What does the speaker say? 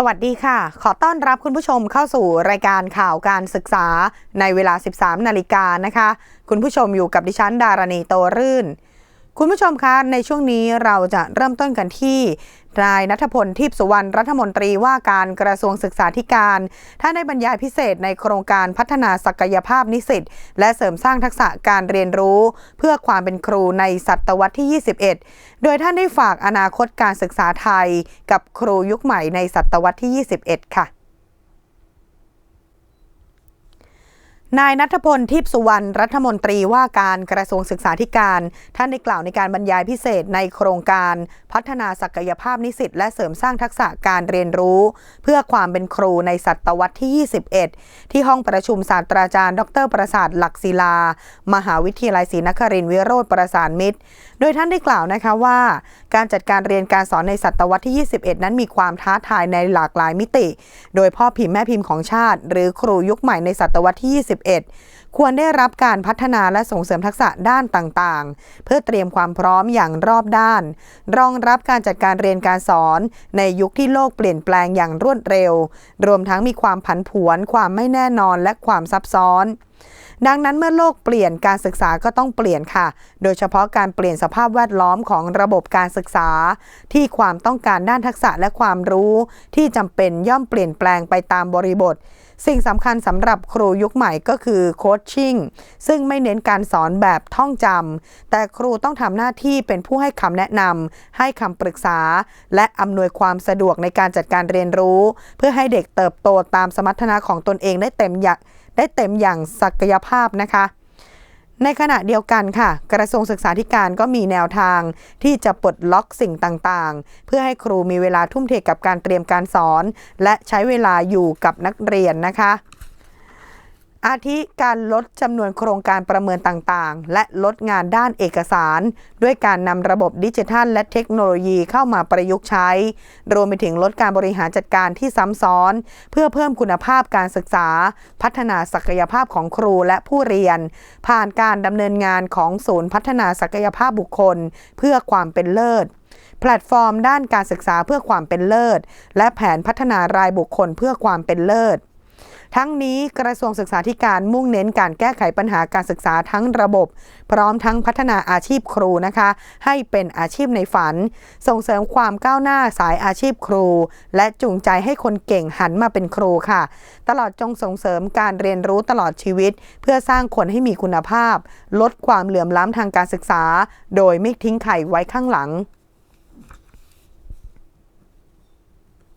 สวัสดีค่ะ ขอต้อนรับคุณผู้ชมเข้าสู่รายการข่าวการศึกษาในเวลา 13 นาฬิกานะคะ คุณผู้ชมอยู่กับดิฉันดารณีโตรื่น คุณผู้ชมคะในช่วงนี้เราจะเริ่มต้นกันที่นายนัทพลทิพสุวรรณรัฐมนตรีว่าการกระทรวงศึกษาธิการ ท่านได้บรรยายพิเศษในโครงการพัฒนาศักยภาพนิสิตและเสริมสร้างทักษะการเรียนรู้ เพื่อความเป็นครูในศตวรรษที่ 21 โดยท่านได้ฝากอนาคตการศึกษาไทย กับครูยุคใหม่ในศตวรรษที่ 21 ค่ะ นายนัทพลทิพสุวรรณรัฐมนตรีว่าการกระทรวงศึกษาธิการ ท่านได้กล่าวในการบรรยายพิเศษในโครงการ พัฒนาศักยภาพนิสิตและเสริมสร้างทักษะการเรียนรู้ เพื่อความเป็นครูในศตวรรษที่ 21 ที่ห้องประชุมศาสตราจารย์ ดรประสาทหลักศิลา มหาวิทยาลัยศรีนครินทร์วิโรธประสานมิตร โดยท่านได้กล่าวนะคะว่า การจัดการเรียนการสอนในศตวรรษที่ 21 นั้นมีความท้าทายในหลากหลายมิติ โดยพ่อพิมพ์แม่พิมพ์ของชาติ หรือครูยุคใหม่ในศตวรรษที่ 21ควรได้รับการพัฒนาและส่งเสริมทักษะด้านต่างๆ เพื่อเตรียมความพร้อมอย่างรอบด้าน รองรับการจัดการเรียนการสอน ในยุคที่โลกเปลี่ยนแปลงอย่างรวดเร็ว รวมทั้งมีความผันผวน ความไม่แน่นอนและความซับซ้อน ดังนั้นเมื่อโลกเปลี่ยนการศึกษาก็ต้องเปลี่ยนค่ะ โดยเฉพาะการเปลี่ยนสภาพแวดล้อมของระบบการศึกษา ที่ความต้องการด้านทักษะและความรู้ ที่จำเป็นย่อมเปลี่ยนแปลงไปตามบริบท สิ่งสำคัญสำหรับครูยุคใหม่ก็คือโคชชิ่งซึ่งไม่เน้นการสอนแบบท่องจำแต่ครูต้องทำหน้าที่เป็นผู้ให้คำแนะนำให้คำปรึกษา และอำนวยความสะดวกในการจัดการเรียนรู้ เพื่อให้เด็กเติบโตตามสมรรถนะของตนเองได้เต็มอย่าง ได้เต็มอย่างศักยภาพนะคะในขณะเดียวกันค่ะ กระทรวงศึกษาธิการก็มีแนวทางที่จะปลดล็อกสิ่งต่างๆ เพื่อให้ครูมีเวลาทุ่มเทกับการเตรียมการสอน และใช้เวลาอยู่กับนักเรียนนะคะ อาทิการลดจำนวนโครงการประเมินต่างๆ และลดงานด้านเอกสาร ด้วยการนำระบบดิจิทัล และเทคโนโลยีเข้ามาประยุกต์ใช้ รวมไปถึงลดการบริหารจัดการที่ซ้ำซ้อน เพื่อเพิ่มคุณภาพการศึกษา พัฒนาศักยภาพของครูและผู้เรียน ผ่านการดำเนินงานของศูนย์พัฒนาศักยภาพบุคคล เพื่อความเป็นเลิศแพลตฟอร์มด้านการศึกษาเพื่อความเป็นเลิศ และแผนพัฒนารายบุคคลเพื่อความเป็นเลิศ ทั้งนี้กระทรวงศึกษาธิการมุ่งเน้นการแก้ไขปัญหาการศึกษาทั้งระบบ พร้อมทั้งพัฒนาอาชีพครูนะคะ ให้เป็นอาชีพในฝัน ส่งเสริมความก้าวหน้าสายอาชีพครู และจูงใจให้คนเก่งหันมาเป็นครูค่ะ ตลอดจงส่งเสริมการเรียนรู้ตลอดชีวิต เพื่อสร้างคนให้มีคุณภาพ ลดความเหลื่อมล้ำทางการศึกษา โดยไม่ทิ้งใครไว้ข้างหลัง